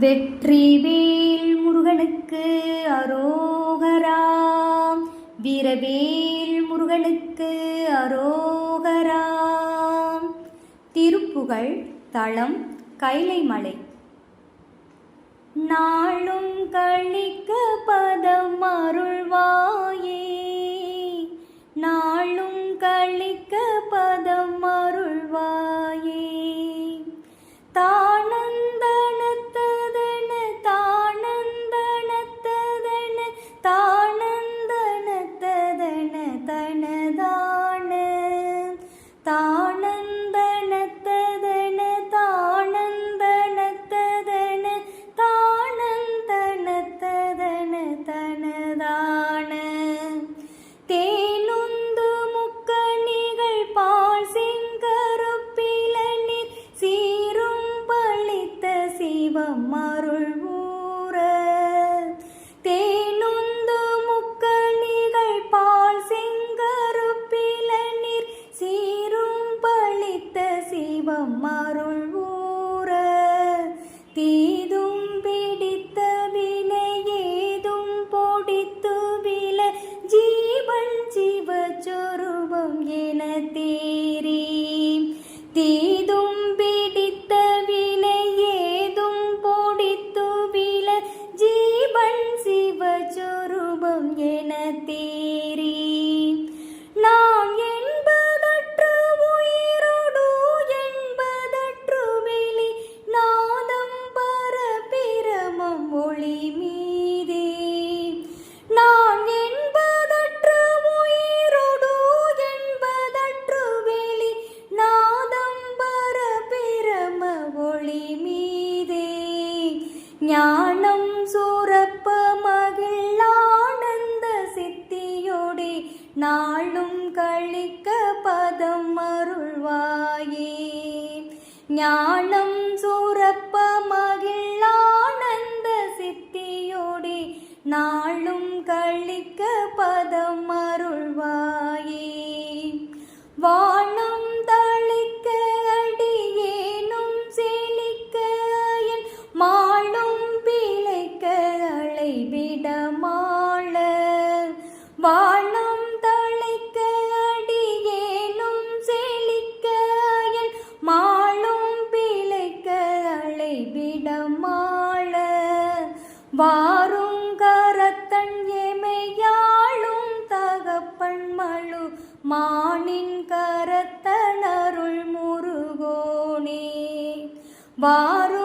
வெற்றிவேல் முருகனுக்கு அரோகராம் வீரவேல் முருகனுக்கு அரோகராம் திருப்புகழ் தளம் கைலைமலை. நாளும் கழிக்க பதம் அருள்வாயே. நாளும் கழிக்க ஞானம் சூரப்ப மகிழ் ஆனந்த சித்தியோடி நாளும் கழிக்க பதம் அருள்வாயே. ஞானம் சூரப்ப மகிழ் ஆனந்த சித்தியோடி நாளும் அழைவிட மாள வானம் தளிக்க அடியேனும் செழிக்க அயன் மாளும் பிழைக்க அழைவிட மாள. வாரும் கரத்தன் எமையாளும் தகப்பன் மழு மானின் கரத்தனருள் முருகோனே. வாரும்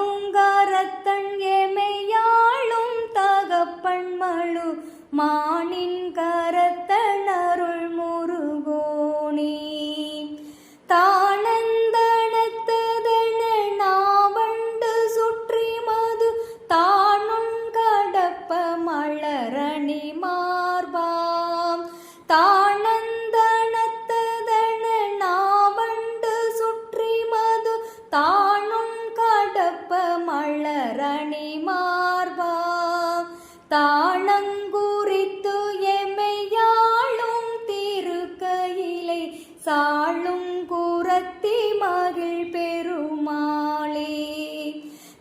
தாளங்குறித்து எமையாளும் திருக்கையிலை சாளும் குரத்தி மகிழ் பெருமாளே.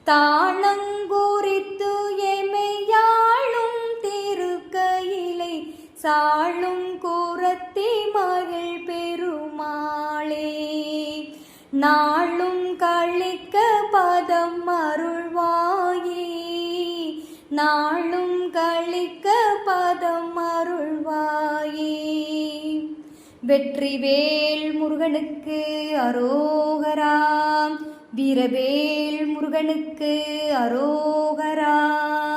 தாளங்குறித்து எமையாளும் திருக்கையிலை சாளும் குரத்தி மகிழ் பெருமாளே. நாளும் நாளும் கழிக்க பதம் அருள்வாயே. வெற்றிவேல் முருகனுக்கு அரோகராம் வீரவேல் முருகனுக்கு அரோகராம்